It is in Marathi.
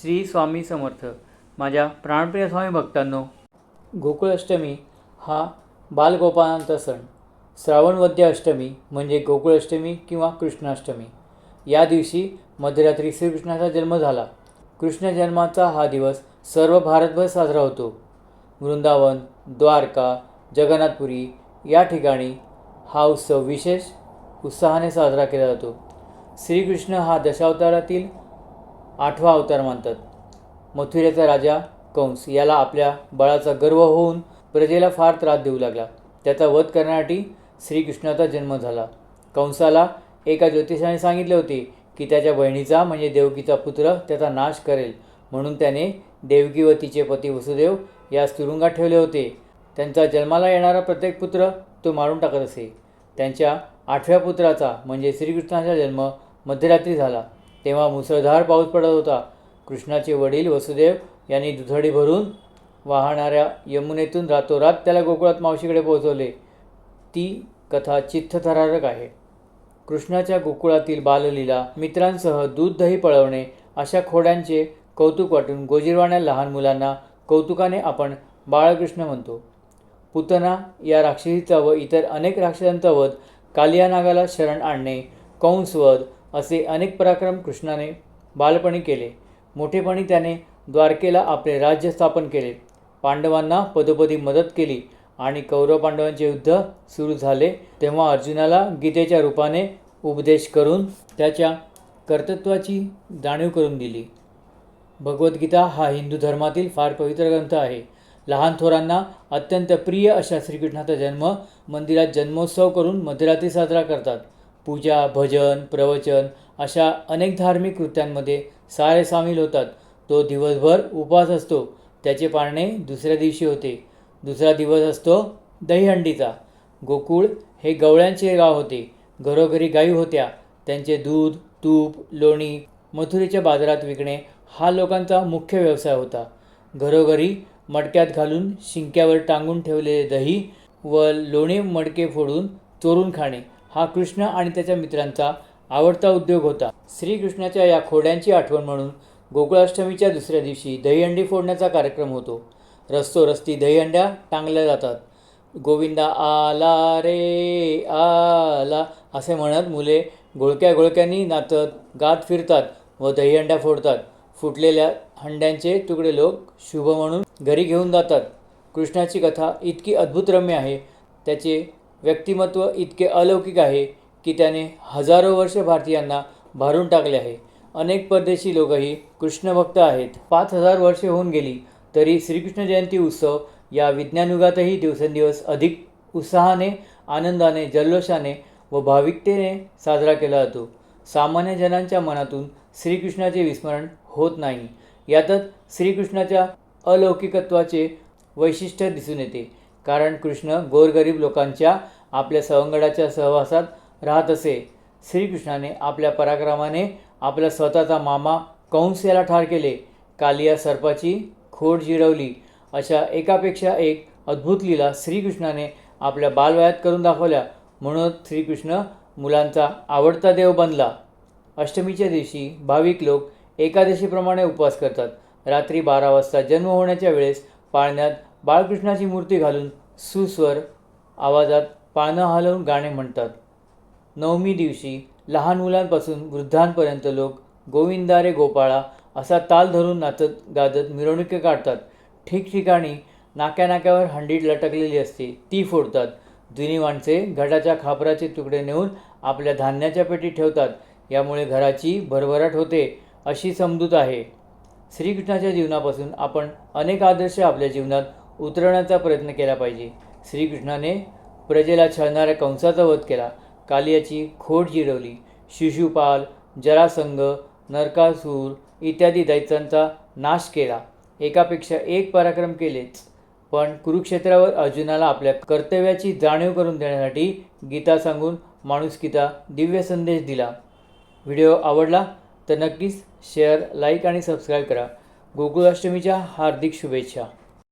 श्री स्वामी समर्थ. माझ्या प्राणप्रिय स्वामी भक्तांनो गोकुळाष्टमी हा बालगोपाळांचा सण. श्रावणवद्य अष्टमी म्हणजे गोकुळाष्टमी किंवा कृष्णाष्टमी. या दिवशी मध्यरात्री श्रीकृष्णाचा जन्म झाला. कृष्ण जन्माचा हा दिवस सर्व भारतभर साजरा होतो. वृंदावन द्वारका जगन्नाथपुरी या ठिकाणी हा उत्सव विशेष उत्साहाने साजरा केला जातो. श्रीकृष्ण हा दशावतारातील आठवा अवतार मानतात. मथुरेचा राजा कंस याला आपल्या बळाचा गर्व होऊन प्रजेला फार त्रास देऊ लागला. त्याचा वध करण्यासाठी श्रीकृष्णाचा जन्म झाला. कंसाला एका ज्योतिषाने सांगितले होते की त्याच्या बहिणीचा म्हणजे देवकीचा पुत्र त्याचा नाश करेल. म्हणून त्याने देवकी व तिचे पती वसुदेव यास तुरुंगात ठेवले होते. त्यांचा जन्माला येणारा प्रत्येक पुत्र तो मारून टाकत असे. त्यांच्या आठव्या पुत्राचा म्हणजे श्रीकृष्णाचा जन्म मध्यरात्री झाला. तेव्हा मुसळधार पाऊस पडत होता. कृष्णाचे वडील वसुदेव यांनी दुधडी भरून वाहणाऱ्या यमुनेतून रातोरात त्याला गोकुळात मावशीकडे पोहोचवले. ती कथा चित्तथरारक आहे. कृष्णाच्या गोकुळातील बाललीला मित्रांसह दूध दही पळवणे अशा खोड्यांचे कौतुक वाटून गोजीरवाण्या लहान मुलांना कौतुकाने आपण बाळकृष्ण म्हणतो. पुतना या राक्षसीचा व इतर अनेक राक्षसांचा वध कालिया नागाला शरण आणणे कंसवध असे अनेक पराक्रम कृष्णाने बालपणी केले. मोठेपणी त्याने द्वारकेला आपले राज्य स्थापन केले. पांडवांना पदोपदी मदत केली आणि कौरव पांडवांचे युद्ध सुरू झाले. तेव्हा अर्जुनाला गीतेच्या रूपाने उपदेश करून त्याच्या कर्तृत्वाची जाणीव करून दिली. भगवद्गीता हा हिंदू धर्मातील फार पवित्र ग्रंथ आहे. लहान थोरांना अत्यंत प्रिय अशा श्रीकृष्णाचा जन्म मंदिरात जन्मोत्सव करून मध्यरात्री साजरा करतात. पूजा भजन प्रवचन अशा अनेक धार्मिक कृत्यांमध्ये सारे सामील होतात. तो दिवसभर उपवास असतो. त्याचे पाळणे दुसऱ्या दिवशी होते. दुसरा दिवस असतो दहीहंडीचा. गोकुळ हे गवळ्यांचे गाव होते. घरोघरी गायी होत्या. त्यांचे दूध तूप लोणी मथुरेच्या बाजारात विकणे हा लोकांचा मुख्य व्यवसाय होता. घरोघरी मडक्यात घालून शिंक्यावर टांगून ठेवलेले दही व लोणी मडके फोडून चोरून खाणे हा कृष्ण आणि त्याच्या मित्रांचा आवडता उद्योग होता. श्रीकृष्णाच्या या खोड्यांची आठवण म्हणून गोकुळाष्टमीच्या दुसऱ्या दिवशी दहीहंडी फोडण्याचा कार्यक्रम होतो. रस्तो रस्ती दहीहंड्या टांगल्या जातात. गोविंदा आला रे आला असे म्हणत मुले गोळक्या गोळक्यांनी नाचत गात फिरतात व दहीहंड्या फोडतात. फुटलेल्या हंड्यांचे तुकडे लोक शुभ म्हणून घरी घेऊन जातात. कृष्णाची कथा इतकी अद्भुतरम्य आहे. त्याचे व्यक्तिमत्व इतके अलौकिक आहे की त्याने हजारो वर्ष भारतीयांना भारून टाकले आहे. अनेक परदेशी लोकही कृष्णभक्त आहेत. पाच हजार वर्षे होऊन गेली तरी श्रीकृष्ण जयंती उत्सव या विज्ञानयुगातही दिवसेंदिवस अधिक उत्साहाने आनंदाने जल्लोषाने व भाविकतेने साजरा केला जातो. सामान्य जनांच्या मनातून श्रीकृष्णाचे विस्मरण होत नाही. यातच श्रीकृष्णाच्या अलौकिकत्वाचे वैशिष्ट्य दिसून येते. कारण कृष्ण गोरगरीब लोकांच्या आपल्या सवंगडाच्या सहवासात राहत असे. श्रीकृष्णाने आपल्या पराक्रमाने आपला स्वतःचा मामा कंस याला ठार केले. कालिया सर्पाची खोड जिरवली अशा एकापेक्षा एक अद्भुत लीला श्रीकृष्णाने आपल्या बालवयात करून दाखवल्या. म्हणून श्रीकृष्ण मुलांचा आवडता देव बनला. अष्टमीच्या दिवशी भाविक लोक एकादशीप्रमाणे उपवास करतात. रात्री बारा वाजता जन्म होण्याच्या वेळेस पाळण्यात बाळकृष्णाची मूर्ती घालून सुस्वर आवाजात पानं हलवून गाणे म्हणतात. नवमी दिवशी लहान मुलांपासून वृद्धांपर्यंत लोक गोविंदारे गोपाळा असा ताल धरून नाचत गाजत मिरवणुकी काढतात. ठिकठिकाणी नाक्या नाक्यावर हंडीत लटकलेली असते. ती फोडतात. जुनी माणसे घटाच्या खापराचे तुकडे नेऊन आपल्या धान्याच्या पेटीत ठेवतात. यामुळे घराची भरभराट होते अशी समजूत आहे. श्रीकृष्णाच्या जीवनापासून आपण अनेक आदर्श आपल्या जीवनात उतरवण्याचा प्रयत्न केला पाहिजे. श्रीकृष्णाने प्रजेला छळणाऱ्या कंसाचा वध केला. कालियाची खोड जिरवली. शिशुपाल जरासंग नरकासूर इत्यादी दैत्यांचा नाश केला. एकापेक्षा एक पराक्रम केलेच. पण कुरुक्षेत्रावर अर्जुनाला आपल्या कर्तव्याची जाणीव करून देण्यासाठी गीता सांगून माणुसकीचा दिव्य संदेश दिला. व्हिडिओ आवडला तर नक्कीच शेअर लाईक आणि सबस्क्राईब करा. गोकुळाष्टमीच्या हार्दिक शुभेच्छा.